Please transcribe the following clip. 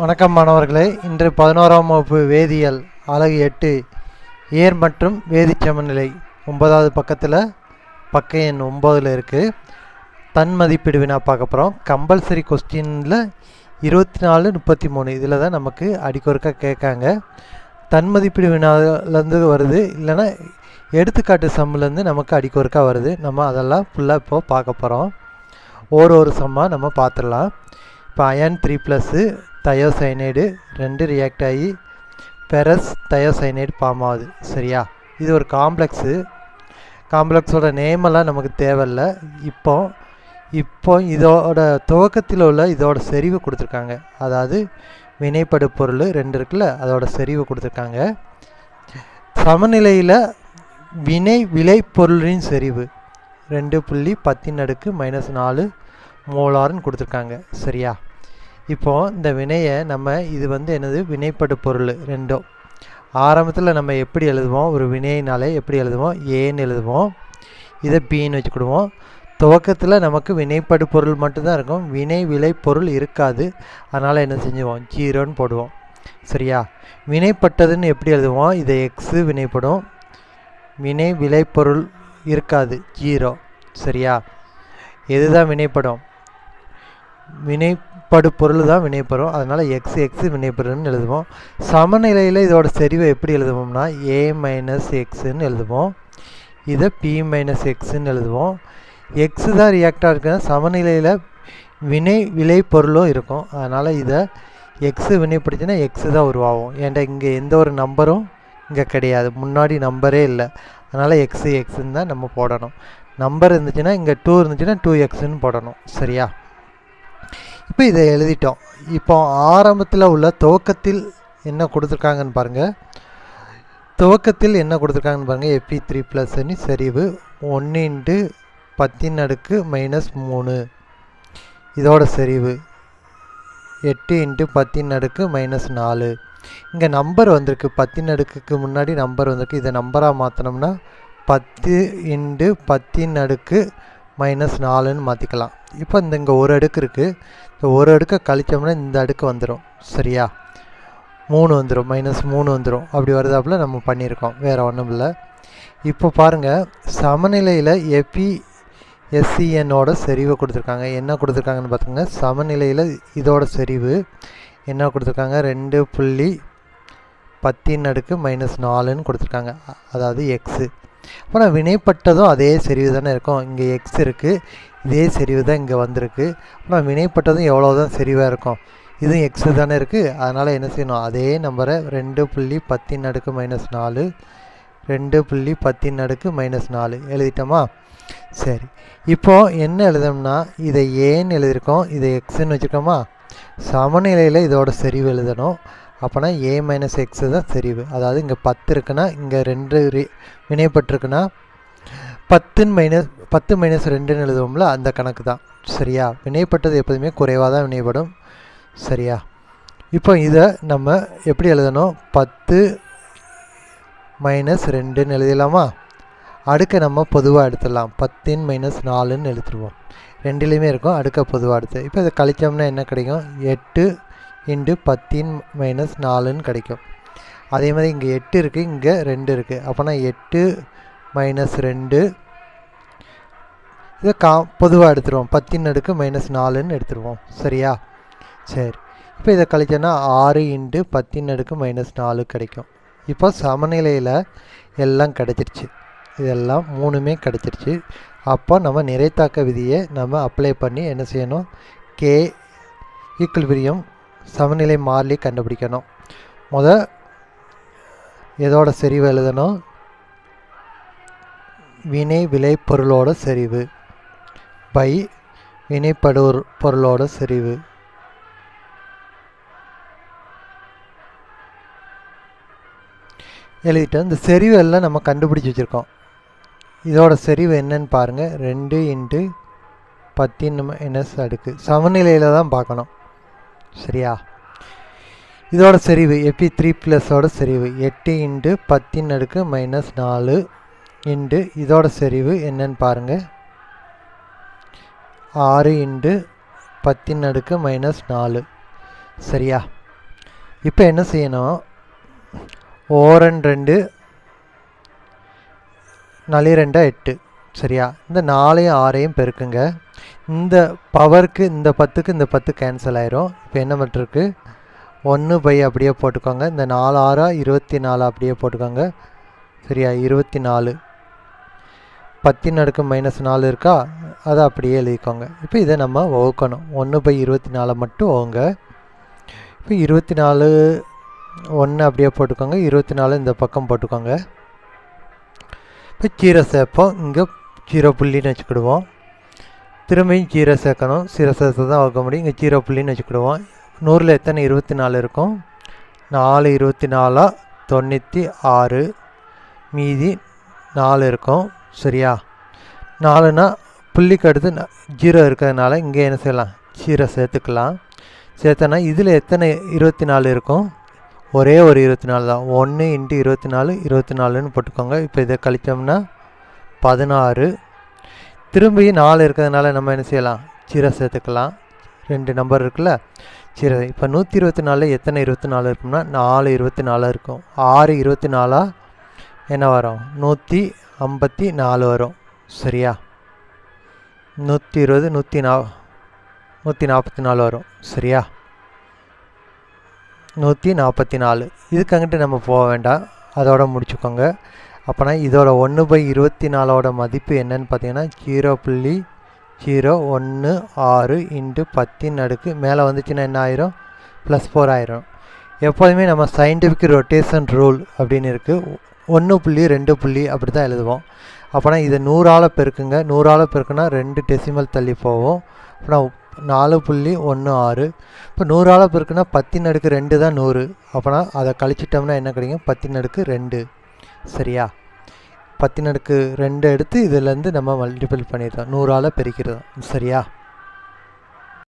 வணக்கம் மாணவர்களே. இன்று பதினோராம் வகுப்பு வேதியியல் அலகு எட்டு ஏர் மற்றும் வேதி சமநிலை ஒன்பதாவது பக்கத்தில் பக்க எண் ஒம்பதில் இருக்குது தன் மதிப்பீடு வினா பார்க்க போகிறோம் கம்பல்சரி கொஸ்டினில் இருபத்தி நாலு முப்பத்தி மூணு இதில் தான் நமக்கு அடிக்கொருக்கா கேட்காங்க. தன் மதிப்பீடு வினாலேருந்து வருது இல்லைன்னா எடுத்துக்காட்டு சம்முலேருந்து நமக்கு அடிக்கொருக்கா வருது. நம்ம அதெல்லாம் ஃபுல்லாக இப்போது பார்க்க போகிறோம் ஒரு ஒரு சம்மாக நம்ம பார்த்துடலாம். இப்போ அயன் த்ரீ ப்ளஸ்ஸு தயோசைனைடு ரெண்டு ரியாக்ட் ஆகி பெரஸ் தயோசைனைடு ஃபார்ம் ஆகுது. சரியா? இது ஒரு காம்ப்ளெக்ஸு காம்ப்ளெக்ஸோட நேமெல்லாம் நமக்கு தேவையில்ல. இப்போ இப்போ இதோட துவக்கத்தில் உள்ள இதோட செறிவு கொடுத்துருக்காங்க. அதாவது வினைப்படு பொருள் ரெண்டு இருக்குல்ல அதோட செறிவு கொடுத்துருக்காங்க. சமநிலையில் வினை விளை பொருளின் செறிவு ரெண்டு புள்ளி பத்தின் அடுக்கு மைனஸ் நாலு மோலார்னு கொடுத்துருக்காங்க. சரியா? இப்போது இந்த வினையை நம்ம இது வந்து என்னது? வினைப்படு பொருள் ரெண்டும். ஆரம்பத்தில் நம்ம எப்படி எழுதுவோம்? ஒரு வினையினாலே எப்படி எழுதுவோம்? ஏன்னு எழுதுவோம். இதை பின்னு வச்சுக்கிடுவோம். துவக்கத்தில் நமக்கு வினைப்படு பொருள் மட்டும்தான் இருக்கும். வினை விளை பொருள் இருக்காது. அதனால் என்ன செஞ்சுவோம்? ஜீரோன்னு போடுவோம். சரியா? வினைப்பட்டதுன்னு எப்படி எழுதுவோம்? இதை எக்ஸு வினைப்படும். வினை விளைபொருள் இருக்காது. ஜீரோ. சரியா? எதுதான் வினைப்படும்? வினைப்படு பொருள் தான் வினைப்படும் அதனால் எக்ஸ் எக்ஸ் வினைப்படுன்னு எழுதுவோம். சமநிலையில் இதோட செறிவை எப்படி எழுதுவோம்னா ஏ மைனஸ் எக்ஸுன்னு எழுதுவோம். இதை பி மைனஸ் எக்ஸுன்னு எழுதுவோம். எக்ஸு தான் ரியாக்டாக இருக்குன்னா சமநிலையில் வினை விளை பொருளும் இருக்கும். அதனால் இதை எக்ஸு வினைப்படுத்தினா எக்ஸு தான் உருவாகும். ஏன்டா இங்கே எந்த ஒரு நம்பரும் இங்கே கிடையாது. முன்னாடி நம்பரே இல்லை. அதனால் எக்ஸு எக்ஸுன்னு தான் நம்ம போடணும். நம்பர் இருந்துச்சுன்னா இங்கே டூ இருந்துச்சுன்னா டூ எக்ஸுன்னு போடணும். சரியா? இப்போ இதை எழுதிட்டோம். இப்போ ஆரம்பத்தில் உள்ள துவக்கத்தில் என்ன கொடுத்துருக்காங்கன்னு பாருங்கள் துவக்கத்தில் என்ன கொடுத்துருக்காங்கன்னு பாருங்கள் எப்பி த்ரீ ப்ளஸ்ன்னு சரிவு ஒன்று இன்ட்டு பத்தின் அடுக்கு மைனஸ் மூணு. இதோட செறிவு எட்டு இன்ட்டு பத்தின் அடுக்கு மைனஸ் நாலு. இங்கே நம்பர் வந்திருக்கு. பத்தின் அடுக்குக்கு முன்னாடி நம்பர் வந்திருக்கு. இதை நம்பராக மாற்றினோம்னா பத்து இன்ட்டு பத்தின் அடுக்கு மைனஸ் நாலுன்னு மாற்றிக்கலாம் இப்போ இந்த இங்கே ஒரு அடுக்கு இருக்குது இந்த ஒரு அடுக்கை கழிச்சோம்னா இந்த அடுக்கு வந்துடும் சரியா? மூணு வந்துடும் மைனஸ் மூணு வந்துடும் அப்படி வருதாப்புல நம்ம பண்ணியிருக்கோம். வேறு ஒன்றும் இல்லை. இப்போ பாருங்கள் சமநிலையில் எப்பி எஸ்சிஎன்னோட செறிவை கொடுத்துருக்காங்க. என்ன கொடுத்துருக்காங்கன்னு பார்த்துங்க சமநிலையில் இதோட செறிவு என்ன கொடுத்துருக்காங்க? ரெண்டு புள்ளி பத்தின் அடுக்கு மைனஸ் நாலுன்னு கொடுத்துருக்காங்க. அதாவது எக்ஸு அப்புறம் வினைப்பட்டதும் அதே செறிவு தானே இருக்கும். இங்கே எக்ஸ் இருக்குது இதே செறிவு தான் இங்கே வந்திருக்கு. அப்புறம் வினைப்பட்டதும் எவ்வளோ தான் செறிவாக இருக்கும். இதுவும் எக்ஸு தானே இருக்குது அதனால் என்ன செய்யணும்? அதே நம்பரை ரெண்டு புள்ளி பத்தின் அடுக்கு மைனஸ் நாலு ரெண்டு புள்ளி பத்தின் அடுக்கு மைனஸ் நாலு. எழுதிட்டோமா? சரி. இப்போ என்ன எழுதணும்னா இதை ஏன்னு எழுதியிருக்கோம்? இதை எக்ஸுன்னு வச்சுருக்கோமா? சமநிலையில் இதோட செறிவு எழுதணும். அப்போனா ஏ மைனஸ் எக்ஸு தான் செறிவு அதாவது இங்கே பத்து இருக்குன்னா இங்கே ரெண்டு வினைப்பட்டிருக்குன்னா பத்துன்னு மைனஸ் பத்து மைனஸ் ரெண்டுன்னு எழுதுவோம்ல அந்த கணக்கு தான். சரியா? வினைப்பட்டது எப்போதுமே குறைவாக தான் வினைப்படும் சரியா? இப்போ இதை நம்ம எப்படி எழுதணும்? பத்து மைனஸ் ரெண்டுன்னு எழுதிடலாமா? அடுக்க நம்ம பொதுவாக எடுத்துடலாம். பத்தின் மைனஸ் நாலுன்னு எழுத்துருவோம் ரெண்டுலேயுமே இருக்கும் அடுக்க பொதுவாக எடுத்து. இப்போ இதை கழிச்சோம்னா என்ன கிடைக்கும்? எட்டு இன்ட்டு பத்தின் மைனஸ் நாலுன்னு கிடைக்கும். அதே மாதிரி இங்கே எட்டு இருக்குது இங்கே ரெண்டு இருக்குது அப்போனா எட்டு மைனஸ் ரெண்டு. இதை கா பொதுவாக எடுத்துருவோம். பத்தின் அடுக்கு மைனஸ் நாலுன்னு எடுத்துருவோம். சரியா? சரி. இப்போ இதை கழிச்சோன்னா ஆறு இன்ட்டு பத்தின் அடுக்கு மைனஸ் நாலு கிடைக்கும். இப்போ சமநிலையில் எல்லாம் கிடச்சிருச்சு. இதெல்லாம் மூணுமே கிடச்சிருச்சு. அப்போ நம்ம நிறைத்தாக்க விதியை நம்ம அப்ளை பண்ணி என்ன செய்யணும்? கே ஈக்குவல்பிரியம் சமநிலை மாறிலி கண்டுபிடிக்கணும். முத எதோட செறிவு எழுதணும்? வினை விளை பொருளோட செறிவு. பை வினைப்படு பொருளோட செறிவு. எழுதிட்டோம் இந்த செறிவு எல்லாம் நம்ம கண்டுபிடிச்சி வச்சுருக்கோம். இதோட செறிவு என்னன்னு பாருங்கள் ரெண்டு இன்ட்டு பத்தின் மைனஸ் அடுக்கு சமநிலையில் தான் பார்க்கணும். சரியா? இதோட செறிவு எப்பி த்ரீ ப்ளஸோட செறிவு எட்டு இன்ட்டு பத்தின் அடுக்கு மைனஸ் நாலு இன்ட்டு இதோட செறிவு என்னன்னு பாருங்கள் ஆறு இன்ட்டு பத்தின் அடுக்கு மைனஸ் நாலு. சரியா? இப்போ என்ன செய்யணும்? ஓரன் ரெண்டு நாலு ரெண்டா எட்டு. சரியா? இந்த நாலையும் ஆறையும் பெருக்குங்க. இந்த பவருக்கு இந்த பத்துக்கு இந்த பத்து கேன்சல் ஆயிரும். இப்போ என்ன பண்ணிருக்கு ஒன்று பை அப்படியே போட்டுக்கோங்க. இந்த நாலு ஆறா இருபத்தி நாலு அப்படியே போட்டுக்கோங்க. சரியா? இருபத்தி நாலு. பத்தின் அடுக்கு மைனஸ் நாலு இருக்கா? அதை அப்படியே எழுதிக்கோங்க. இப்போ இதை நம்ம வகுக்கணும். ஒன்று பை இருபத்தி நாலை மட்டும் ஓங்க இப்போ இருபத்தி நாலு ஒன்று அப்படியே போட்டுக்கோங்க. இருபத்தி நாலு இந்த பக்கம் போட்டுக்கோங்க. இப்போ கீரை சேர்ப்போம். இங்கே ஜீரோ புள்ளின்னு வச்சுக்கிடுவோம். திரும்பியும் ஜீரோ சேர்க்கணும். ஜீரோ சேர்த்து தான் வகுக்க முடியும். இங்கே ஜீரோ புள்ளின்னு வச்சுக்கிடுவோம். நூறில் எத்தனை? இருபத்தி நாலு இருக்கும். நாலு இருபத்தி நாலா? தொண்ணூற்றி ஆறு. மீதி நாலு இருக்கும். சரியா? நாலுனா புள்ளிக்கு அடுத்து ஜீரோ இருக்கிறதுனால இங்கே என்ன செய்யலாம்? ஜீரோ சேர்த்துக்கலாம். சேர்த்தனா இதில் எத்தனை? இருபத்தி நாலு இருக்கும். ஒரே ஒரு இருபத்தி நாலு தான். ஒன்று இன்ட்டு இருபத்தி நாலு இருபத்தி நாலுன்னு போட்டுக்கோங்க. இப்போ இதை கழித்தோம்னா பதினாறு. திரும்பி நாலு இருக்கிறதுனால நம்ம என்ன செய்யலாம்? ஜீரோ சேர்த்துக்கலாம். ரெண்டு நம்பர் இருக்குல்ல? சரி. இப்போ நூற்றி இருபத்தி நாலில் எத்தனை இருபத்தி நாலு இருக்கும்னா நாலு இருபத்தி நாலு இருக்கும். ஆறு இருபத்தி நாலாக என்ன வரும்? நூற்றி ஐம்பத்தி நாலு வரும். சரியா? நூற்றி இருபது நூற்றி நா நூற்றி நாற்பத்தி நாலு வரும். சரியா? நூற்றி நாற்பத்தி நாலு. இதுக்கங்கிட்டு நம்ம போக வேண்டாம். அதோட முடிச்சுக்கோங்க. அப்போனா இதோட ஒன்று பை இருபத்தி நாலோட மதிப்பு என்னன்னு பார்த்தீங்கன்னா ஜீரோ புள்ளி ஜீரோ ஒன்று ஆறு இன்ட்டு பத்தின் அடுக்கு. மேலே வந்துச்சுன்னா என்ன ஆயிரும்? ப்ளஸ் ஃபோர் ஆயிரும். எப்போதுமே நம்ம சயின்டிஃபிக் ரொட்டேஷன் ரூல் அப்படின்னு இருக்குது ஒன்று புள்ளி ரெண்டு புள்ளி அப்படி தான் எழுதுவோம். அப்போனா இதை நூறால் பெருக்குங்க. நூறால் பெருக்குனா ரெண்டு டெசிமல் தள்ளி போவோம். அப்போனா நாலு புள்ளி ஒன்று ஆறு. இப்போ நூறால் பெருக்குனா பத்தின் அடுக்கு ரெண்டு தான் நூறு. அப்போனா அதை கழிச்சிட்டோம்னா என்ன கிடைக்கும்? பத்தின் அடுக்கு ரெண்டு. சரியா? பத்தினருக்கு அடுக்கு ரெண்டு எடுத்து இதுலேருந்து நம்ம மல்டிபிள் பண்ணிடுறோம் நூறால் பெருக்கிறோம் சரியா?